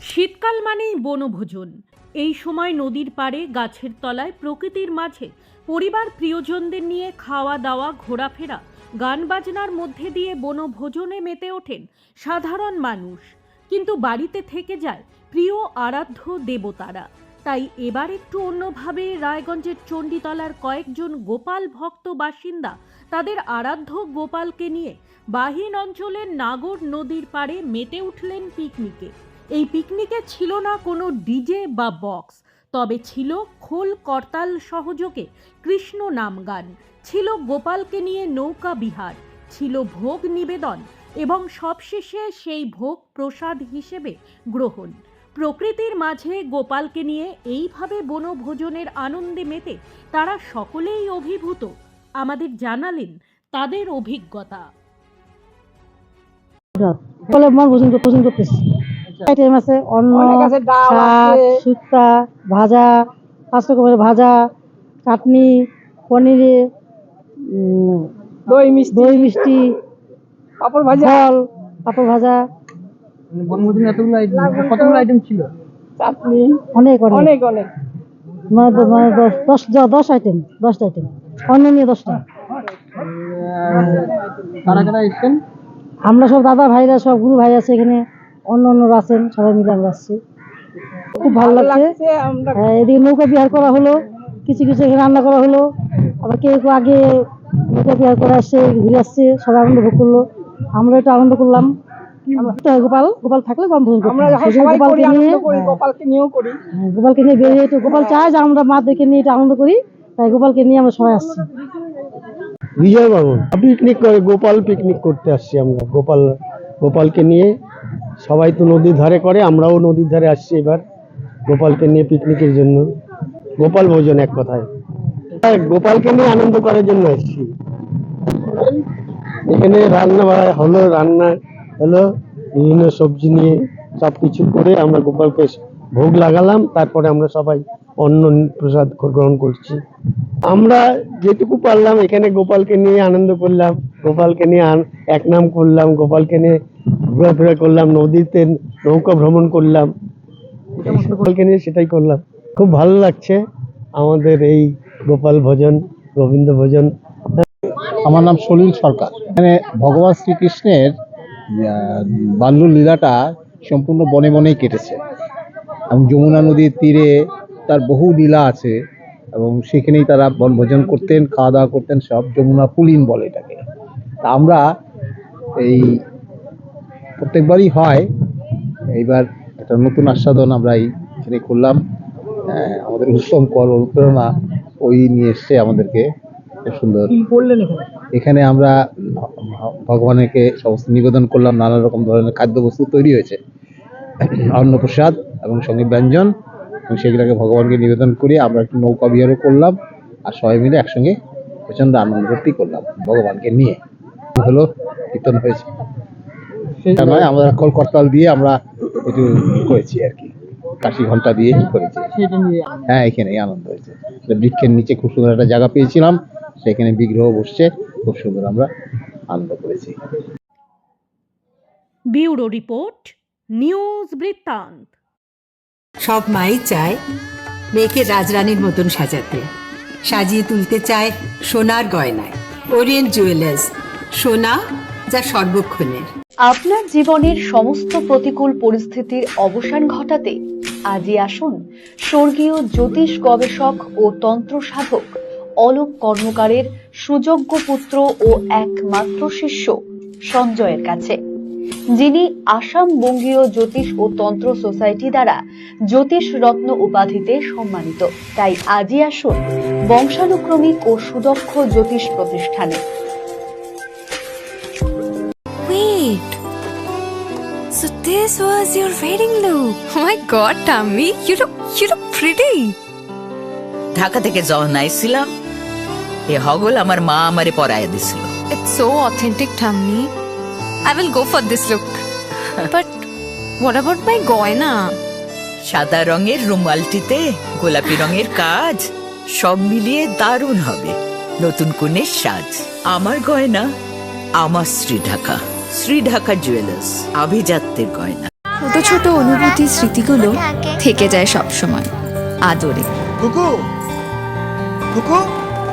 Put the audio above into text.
শীতকাল মানেই বনভোজন। এই সময় নদীর পাড়ে, গাছের তলায়, প্রকৃতির মাঝে পরিবার প্রিয়জনদের নিয়ে খাওয়া দাওয়া, ঘোরাফেরা, গান বাজনার মধ্যে দিয়ে বনভোজনে মেতে ওঠেন সাধারণ মানুষ। কিন্তু বাড়িতে থেকে যায় প্রিয় আরাধ্য দেবতারা। তাই এবার একটু অন্যভাবে রায়গঞ্জের চণ্ডীতলার কয়েকজন গোপাল ভক্ত বাসিন্দা তাদের আরাধ্য গোপালকে নিয়ে বাহিন অঞ্চলের নাগর নদীর পাড়ে মেতে উঠলেন পিকনিকে। এই পিকনিকে ছিল না কোনো ডিজে বা বক্স, তবে ছিল খোল করতাল সহযোগে কৃষ্ণ নাম গান। ছিল গোপালকে নিয়ে নৌকা বিহার, ছিল ভোগ নিবেদন এবং সবশেষে সেই ভোগ প্রসাদ হিসেবে গ্রহণ। প্রকৃতির মাঝে গোপালকে নিয়ে এইভাবে বনভোজনের আনন্দে মেতে তারা সকলেই অভিভূত। আমাদের জানালেন তাদের অভিজ্ঞতা। ফলে মন করতেছি। আইটেম আছে অন্ন ডাল শাক। শুক্তা ভাজা পাঁচ রকমের ভাজা চাটনি পনিরে দই মিষ্টি। দই মিষ্টি পাপড় ভাজা। ফল পাপড় ভাজা। বনভোজনে এতগুলো আইটেম কতগুলো আইটেম ছিল? চাটনি। অনেক অনেক। অনেক নয় দশ- নয় দশ- দশ দশ আইটেম দশটা আইটেম অন্য নিয়ে দশটা কারা কারা এসছেন? আমরা সব দাদা ভাইরা সব গুরু ভাই আছে এখানে। অন্য অন্যরা আছেন সবাই মিলে আমরা আসছি। খুব ভালো লাগছে। হ্যাঁ, এদিকে নৌকা বিহার করা হলো কিছু কিছু এখানে রান্না করা হলো। আবার কেউ কেউ আগে নৌকা বিহার করে আসছে ঘুরে আসছে সবাই আনন্দ ভোগ করল। আমরা একটু আনন্দ করলাম। গোপাল গোপাল থাকলে গম ভোজন করতাম। আমরা যখন সেজন্য সবাই করি গোপালকে নিয়ে গোপালকে নিয়েও করি। হ্যাঁ, গোপালকে নিয়ে বেরিয়ে একটু গোপাল চায় যে আমরা মাদেরকে নিয়ে একটু আনন্দ করি তাই গোপালকে নিয়ে আমরা সবাই আসছি। বিজয় বর্মন পিকনিক করে গোপাল পিকনিক করতে আসছি আমরা। গোপাল গোপালকে নিয়ে সবাই তো নদীর ধারে করে আমরাও নদীর ধারে আসছি এবার গোপালকে নিয়ে পিকনিকের জন্য। গোপাল ভোজন এক কথায়। হ্যাঁ, গোপালকে নিয়ে আনন্দ করার জন্য আসছি এখানে রান্না হলো রান্না হলো বিভিন্ন সবজি নিয়ে সব কিছু করে আমরা গোপালকে ভোগ লাগালাম, তারপরে আমরা সবাই অন্ন প্রসাদ গ্রহণ করছি। আমরা যেটুকু পারলাম, এখানে গোপালকে নিয়ে আনন্দ করলাম, গোপালকে নিয়ে এক নাম করলাম, গোপালকে নিয়ে ঘোরাফেরা করলাম, নদীতে নৌকা ভ্রমণ করলাম। গোপালকে নিয়ে সেটাই করলাম। খুব ভালো লাগছে আমাদের এই গোপাল ভোজন, গোবিন্দ ভোজন। আমার নাম সলিল সরকার। এখানে ভগবান শ্রীকৃষ্ণের আহ, বাল্য লীলাটা সম্পূর্ণ বনে বনেই কেটেছে। এবং যমুনা নদীর তীরে তার বহু লীলা আছে এবং সেখানেই তারা বনভোজন করতেন খাওয়া দাওয়া করতেন সব যমুনা পুলিন বলে এটাকে। তা আমরা এই প্রত্যেকবারই হয়। এইবার একটা নতুন আস্বাদন আমরা এই এখানে করলাম। আমাদের উত্তম কর অনুপ্রেরণা ওই নিয়ে এসছে আমাদেরকে। সুন্দর। এখানে আমরা ভগবানকে সমস্ত নিবেদন করলাম নানা রকম ধরনের খাদ্যবস্তু তৈরি হয়েছে। অন্নপ্রসাদ এবং সঙ্গে ব্যঞ্জন এবং সেগুলোকে ভগবানকে নিবেদন করে আমরা একটু নৌকা বিহারও করলাম আর সবাই মিলে একসঙ্গে প্রচণ্ড আনন্দ ভর্তি করলাম ভগবানকে নিয়ে। হলো কীর্তন হয়েছে। সেটা নয় আমরা কল করতাল দিয়ে আমরা একটু করেছি আর কি। কাশি ঘণ্টা দিয়ে করেছি। হ্যাঁ এখানে আনন্দ হয়েছে। বৃক্ষের নিচে খুব সুন্দর একটা জায়গা পেয়েছিলাম সেখানে বিগ্রহ বসছে খুব সুন্দর আমরা আনন্দ করেছি। ব্যুরো রিপোর্ট নিউজ বৃত্তান্ত। সব মাই চায় মেয়েকে রাজরানীর মতন সাজাতে। সাজিয়ে তুলতে চায় সোনার গয়নায়। ওরিয়েন্ট জুয়েলার্স সোনা যা সর্বক্ষণের। আপনার জীবনের সমস্ত প্রতিকূল পরিস্থিতির অবসান ঘটাতে আজই আসুন স্বর্গীয় জ্যোতিষ গবেষক ও তন্ত্র সাধক অলোক কর্মকারের সুযোগ্য পুত্র ও একমাত্র শিষ্য সঞ্জয়ের কাছে। যিনি আসাম বঙ্গীয় জ্যোতিষ ও তন্ত্র সোসাইটি দ্বারা জ্যোতিষ রত্ন উপাধিতে সম্মানিত। তাই আজই আসুন বংশানুক্রমিক ও সুদক্ষ জ্যোতিষ প্রতিষ্ঠানে। So this was your wedding look. Oh my god, Tammy, you look you look pretty. Dhaka থেকে যখন আইছিলাম এ হগল আমার মা আমারে পরায় দিছিল। It's so authentic, Tammy. I will go for this look. but what about my goina? সাদা রঙের রুমালটিতে গোলাপি রঙের কাজ সব মিলিয়ে দারুণ হবে। নতুন কনের সাজ। আমার গয়না আমার শ্রী ঢাকা। শ্রী ঢাকা জুয়েলার্স আভিজাত্যের গয়না। ছোট ছোট অনুভূতি স্মৃতিগুলো থেকে যায় সব সময় আদরে। কুকু! কুকু!